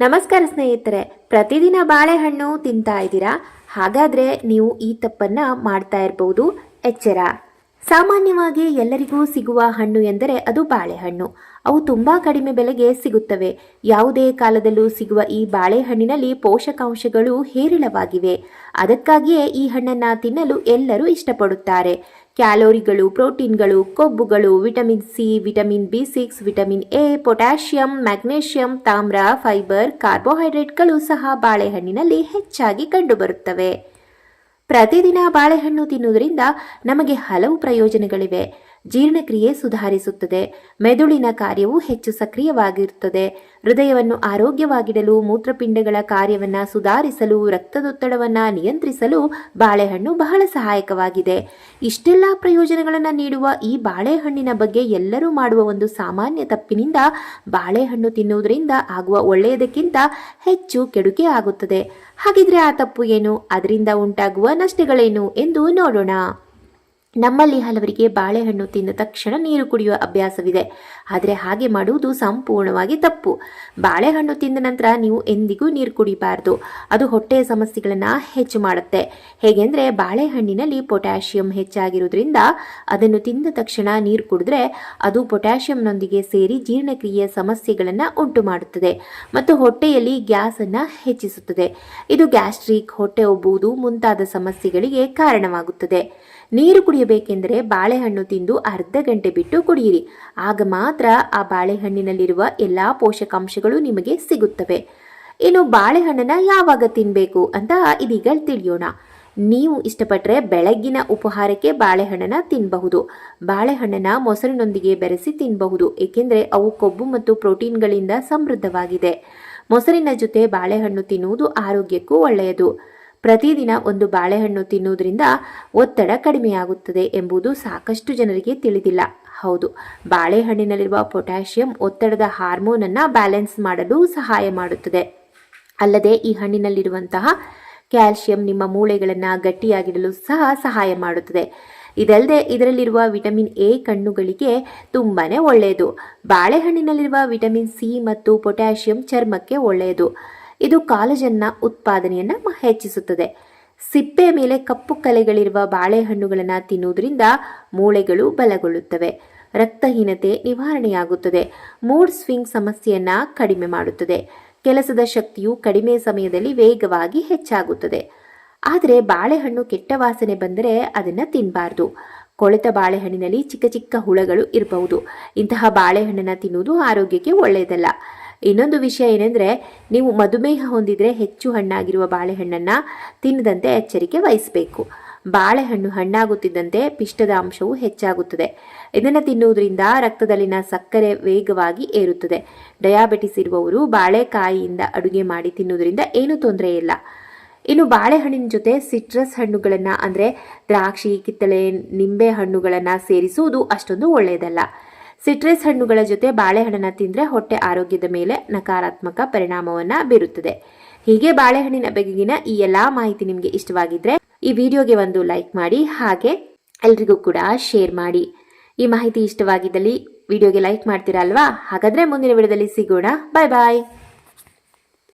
ನಮಸ್ಕಾರ ಸ್ನೇಹಿತರೆ ಪ್ರತಿದಿನ ಬಾಳೆಹಣ್ಣು ತಿಂತಾ ಇದ್ದೀರಾ? ಹಾಗಾದ್ರೆ ನೀವು ಈ ತಪ್ಪನ್ನ ಮಾಡ್ತಾ ಇರಬಹುದು ಎಚ್ಚರ. ಸಾಮಾನ್ಯವಾಗಿ ಎಲ್ಲರಿಗೂ ಸಿಗುವ ಹಣ್ಣು ಎಂದರೆ ಅದು ಬಾಳೆಹಣ್ಣು. ಅವು ತುಂಬಾ ಕಡಿಮೆ ಬೆಲೆಗೆ ಸಿಗುತ್ತವೆ. ಯಾವುದೇ ಕಾಲದಲ್ಲೂ ಸಿಗುವ ಈ ಬಾಳೆಹಣ್ಣಿನಲ್ಲಿ ಪೋಷಕಾಂಶಗಳು ಹೇರಳವಾಗಿವೆ. ಅದಕ್ಕಾಗಿಯೇ ಈ ಹಣ್ಣನ್ನ ತಿನ್ನಲು ಎಲ್ಲರೂ ಇಷ್ಟಪಡುತ್ತಾರೆ. ಕ್ಯಾಲೋರಿಗಳು, ಪ್ರೋಟೀನ್ಗಳು, ಕೊಬ್ಬುಗಳು, vitamin C, vitamin B six, vitamin A, potassium, magnesium, ತಾಮ್ರ, ಫೈಬರ್, ಕಾರ್ಬೋಹೈಡ್ರೇಟ್ಗಳು ಸಹ ಬಾಳೆಹಣ್ಣಿನಲ್ಲಿ ಹೆಚ್ಚಾಗಿ ಕಂಡುಬರುತ್ತವೆ. ಪ್ರತಿದಿನ ಬಾಳೆಹಣ್ಣು ತಿನ್ನುವುದರಿಂದ ನಮಗೆ ಹಲವು ಪ್ರಯೋಜನಗಳಿವೆ. ಜೀರ್ಣಕ್ರಿಯೆ ಸುಧಾರಿಸುತ್ತದೆ. ಮೆದುಳಿನ ಕಾರ್ಯವು ಹೆಚ್ಚು ಸಕ್ರಿಯವಾಗಿರುತ್ತದೆ. ಹೃದಯವನ್ನು ಆರೋಗ್ಯವಾಗಿಡಲು ಮೂತ್ರಪಿಂಡಗಳ ಕಾರ್ಯವನ್ನು ಸುಧಾರಿಸಲು, ರಕ್ತದೊತ್ತಡವನ್ನು ನಿಯಂತ್ರಿಸಲು ಬಾಳೆಹಣ್ಣು ಬಹಳ ಸಹಾಯಕವಾಗಿದೆ. ಇಷ್ಟೆಲ್ಲ ಪ್ರಯೋಜನಗಳನ್ನು ನೀಡುವ ಈ ಬಾಳೆಹಣ್ಣಿನ ಬಗ್ಗೆ ಎಲ್ಲರೂ ಮಾಡುವ ಒಂದು ಸಾಮಾನ್ಯ ತಪ್ಪಿನಿಂದ ಬಾಳೆಹಣ್ಣು ತಿನ್ನುವುದರಿಂದ ಆಗುವ ಒಳ್ಳೆಯದಕ್ಕಿಂತ ಹೆಚ್ಚು ಕೆಡುಕೆ ಆಗುತ್ತದೆ. ಹಾಗಿದ್ರೆ ಆ ತಪ್ಪು ಏನು? ಅದರಿಂದ ಉಂಟಾಗುವ ನಷ್ಟಗಳೇನು? ಎಂದು ನೋಡೋಣ. ನಮ್ಮಲ್ಲಿ ಹಲವರಿಗೆ ಬಾಳೆಹಣ್ಣು ತಿಂದ ತಕ್ಷಣ ನೀರು ಕುಡಿಯುವ ಅಭ್ಯಾಸವಿದೆ. ಆದರೆ ಹಾಗೆ ಮಾಡುವುದು ಸಂಪೂರ್ಣವಾಗಿ ತಪ್ಪು. ಬಾಳೆಹಣ್ಣು ತಿಂದ ನಂತರ ನೀವು ಎಂದಿಗೂ ನೀರು ಕುಡಿಬಾರದು. ಅದು ಹೊಟ್ಟೆಯ ಸಮಸ್ಯೆಗಳನ್ನು ಹೆಚ್ಚು ಮಾಡುತ್ತೆ. ಹೇಗೆಂದರೆ ಬಾಳೆಹಣ್ಣಿನಲ್ಲಿ ಪೊಟ್ಯಾಷಿಯಂ ಹೆಚ್ಚಾಗಿರೋದ್ರಿಂದ ಅದನ್ನು ತಿಂದ ತಕ್ಷಣ ನೀರು ಕುಡಿದ್ರೆ ಅದು ಪೊಟ್ಯಾಷಿಯಂನೊಂದಿಗೆ ಸೇರಿ ಜೀರ್ಣಕ್ರಿಯೆಯ ಸಮಸ್ಯೆಗಳನ್ನು ಉಂಟು ಮಾಡುತ್ತದೆ ಮತ್ತು ಹೊಟ್ಟೆಯಲ್ಲಿ ಗ್ಯಾಸನ್ನು ಹೆಚ್ಚಿಸುತ್ತದೆ. ಇದು ಗ್ಯಾಸ್ಟ್ರಿಕ್, ಹೊಟ್ಟೆ ಒಬ್ಬುವುದು ಮುಂತಾದ ಸಮಸ್ಯೆಗಳಿಗೆ ಕಾರಣವಾಗುತ್ತದೆ. ನೀರು ಕುಡಿಯಬೇಕೆಂದರೆ ಬಾಳೆಹಣ್ಣು ತಿಂದು ಅರ್ಧ ಗಂಟೆ ಬಿಟ್ಟು ಕುಡಿಯಿರಿ. ಆಗ ಮಾತ್ರ ಆ ಬಾಳೆಹಣ್ಣಿನಲ್ಲಿರುವ ಎಲ್ಲ ಪೋಷಕಾಂಶಗಳು ನಿಮಗೆ ಸಿಗುತ್ತವೆ. ಇನ್ನು ಬಾಳೆಹಣ್ಣನ್ನು ಯಾವಾಗ ತಿನ್ನಬೇಕು ಅಂತ ಇದೀಗ ತಿಳಿಯೋಣ. ನೀವು ಇಷ್ಟಪಟ್ಟರೆ ಬೆಳಗ್ಗಿನ ಉಪಹಾರಕ್ಕೆ ಬಾಳೆಹಣ್ಣನ್ನು ತಿನ್ನಬಹುದು ಬಾಳೆಹಣ್ಣನ್ನು ಮೊಸರಿನೊಂದಿಗೆ ಬೆರೆಸಿ ತಿನ್ನಬಹುದು ಏಕೆಂದರೆ ಅವು ಕೊಬ್ಬು ಮತ್ತು ಪ್ರೋಟೀನ್ಗಳಿಂದ ಸಮೃದ್ಧವಾಗಿದೆ. ಮೊಸರಿನ ಜೊತೆ ಬಾಳೆಹಣ್ಣು ತಿನ್ನುವುದು ಆರೋಗ್ಯಕ್ಕೂ ಒಳ್ಳೆಯದು. ಪ್ರತಿದಿನ ಒಂದು ಬಾಳೆಹಣ್ಣು ತಿನ್ನುವುದರಿಂದ ಒತ್ತಡ ಕಡಿಮೆಯಾಗುತ್ತದೆ ಎಂಬುದು ಸಾಕಷ್ಟು ಜನರಿಗೆ ತಿಳಿದಿಲ್ಲ. ಹೌದು, ಬಾಳೆಹಣ್ಣಿನಲ್ಲಿರುವ ಪೊಟ್ಯಾಷಿಯಂ ಒತ್ತಡದ ಹಾರ್ಮೋನನ್ನು ಬ್ಯಾಲೆನ್ಸ್ ಮಾಡಲು ಸಹಾಯ ಮಾಡುತ್ತದೆ. ಅಲ್ಲದೆ ಈ ಹಣ್ಣಿನಲ್ಲಿರುವಂತಹ ಕ್ಯಾಲ್ಶಿಯಂ ನಿಮ್ಮ ಮೂಳೆಗಳನ್ನು ಗಟ್ಟಿಯಾಗಿಡಲು ಸಹ ಸಹಾಯ ಮಾಡುತ್ತದೆ. ಇದಲ್ಲದೆ ಇದರಲ್ಲಿರುವ ವಿಟಮಿನ್ ಎ ಕಣ್ಣುಗಳಿಗೆ ತುಂಬಾನೇ ಒಳ್ಳೆಯದು. ಬಾಳೆಹಣ್ಣಿನಲ್ಲಿರುವ ವಿಟಮಿನ್ ಸಿ ಮತ್ತು ಪೊಟ್ಯಾಷಿಯಂ ಚರ್ಮಕ್ಕೆ ಒಳ್ಳೆಯದು. ಇದು ಕಾಲಜನ್ನ ಉತ್ಪಾದನೆಯನ್ನು ಹೆಚ್ಚಿಸುತ್ತದೆ. ಸಿಪ್ಪೆ ಮೇಲೆ ಕಪ್ಪು ಕಲೆಗಳಿರುವ ಬಾಳೆಹಣ್ಣುಗಳನ್ನು ತಿನ್ನುವುದರಿಂದ ಮೂಳೆಗಳು ಬಲಗೊಳ್ಳುತ್ತವೆ. ರಕ್ತಹೀನತೆ ನಿವಾರಣೆಯಾಗುತ್ತದೆ. ಮೂಡ್ ಸ್ವಿಂಗ್ ಸಮಸ್ಯೆಯನ್ನ ಕಡಿಮೆ ಮಾಡುತ್ತದೆ. ಕೆಲಸದ ಶಕ್ತಿಯು ಕಡಿಮೆ ಸಮಯದಲ್ಲಿ ವೇಗವಾಗಿ ಹೆಚ್ಚಾಗುತ್ತದೆ. ಆದರೆ ಬಾಳೆಹಣ್ಣು ಕೆಟ್ಟ ವಾಸನೆ ಬಂದರೆ ಅದನ್ನು ತಿನ್ನಬಾರ್ದು ಕೊಳೆತ ಬಾಳೆಹಣ್ಣಿನಲ್ಲಿ ಚಿಕ್ಕ ಚಿಕ್ಕ ಹುಳಗಳು ಇರಬಹುದು. ಇಂತಹ ಬಾಳೆಹಣ್ಣನ್ನು ತಿನ್ನುವುದು ಆರೋಗ್ಯಕ್ಕೆ ಒಳ್ಳೆಯದಲ್ಲ ಇನ್ನೊಂದು ವಿಷಯ ಏನೆಂದರೆ, ನೀವು ಮಧುಮೇಹ ಹೊಂದಿದರೆ ಹೆಚ್ಚು ಹಣ್ಣಾಗಿರುವ ಬಾಳೆಹಣ್ಣನ್ನು ತಿನ್ನದಂತೆ ಎಚ್ಚರಿಕೆ ವಹಿಸಬೇಕು. ಬಾಳೆಹಣ್ಣು ಹಣ್ಣಾಗುತ್ತಿದ್ದಂತೆ ಪಿಷ್ಟದ ಅಂಶವು ಹೆಚ್ಚಾಗುತ್ತದೆ. ಇದನ್ನು ತಿನ್ನುವುದರಿಂದ ರಕ್ತದಲ್ಲಿನ ಸಕ್ಕರೆ ವೇಗವಾಗಿ ಏರುತ್ತದೆ. ಡಯಾಬಿಟಿಸ್ ಇರುವವರು ಬಾಳೆಕಾಯಿಯಿಂದ ಅಡುಗೆ ಮಾಡಿ ತಿನ್ನುವುದರಿಂದ ಏನೂ ತೊಂದರೆ ಇಲ್ಲ. ಇನ್ನು ಬಾಳೆಹಣ್ಣಿನ ಜೊತೆ ಸಿಟ್ರಸ್ ಹಣ್ಣುಗಳನ್ನು ಅಂದರೆ ದ್ರಾಕ್ಷಿ, ಕಿತ್ತಳೆ, ನಿಂಬೆ ಹಣ್ಣುಗಳನ್ನು ಸೇರಿಸುವುದು ಅಷ್ಟೊಂದು ಒಳ್ಳೆಯದಲ್ಲ. ಸಿಟ್ರಸ್ ಹಣ್ಣುಗಳ ಜೊತೆ ಬಾಳೆಹಣ್ಣನ್ನು ತಿಂದರೆ ಹೊಟ್ಟೆ ಆರೋಗ್ಯದ ಮೇಲೆ ನಕಾರಾತ್ಮಕ ಪರಿಣಾಮವನ್ನು ಬೀರುತ್ತದೆ. ಹೀಗೆ ಬಾಳೆಹಣ್ಣಿನ ಬಗೆಗಿನ ಈ ಎಲ್ಲ ಮಾಹಿತಿ ನಿಮಗೆ ಇಷ್ಟವಾಗಿದ್ರೆ ಈ ವಿಡಿಯೋಗೆ ಒಂದು ಲೈಕ್ ಮಾಡಿ, ಹಾಗೆ ಎಲ್ರಿಗೂ ಕೂಡ ಶೇರ್ ಮಾಡಿ. ಈ ಮಾಹಿತಿ ಇಷ್ಟವಾಗಿದ್ದಲ್ಲಿ ವಿಡಿಯೋಗೆ ಲೈಕ್ ಮಾಡ್ತೀರಾ ಅಲ್ವಾ ಹಾಗಾದ್ರೆ ಮುಂದಿನ ವಿಡಿಯೋದಲ್ಲಿ ಸಿಗೋಣ. ಬಾಯ್ ಬಾಯ್!